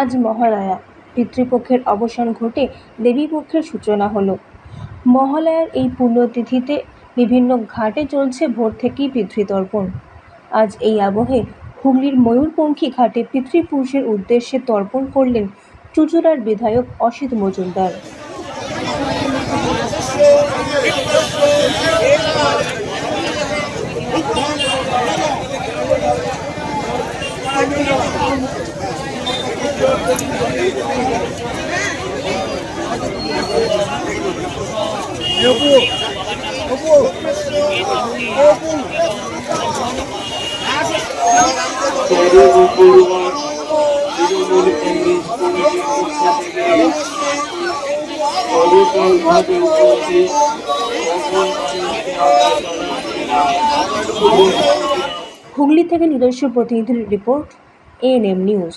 আজ মহালয়া। পিতৃপক্ষের অবসান ঘটে দেবীপক্ষের সূচনা হলো। মহালয়ার এই পুণ্যতিথিতে বিভিন্ন ঘাটে চলছে ভোর থেকেই পিতৃতর্পণ। আজ এই আবহে হুগলির ময়ূরপঙ্খী ঘাটে পিতৃপুরুষের উদ্দেশ্যে তর্পণ করলেন চুচুড়ার বিধায়ক অসিত মজুমদার। হুগলি থেকে নিজস্ব প্রতিনিধির রিপোর্ট এএনএম নিউজ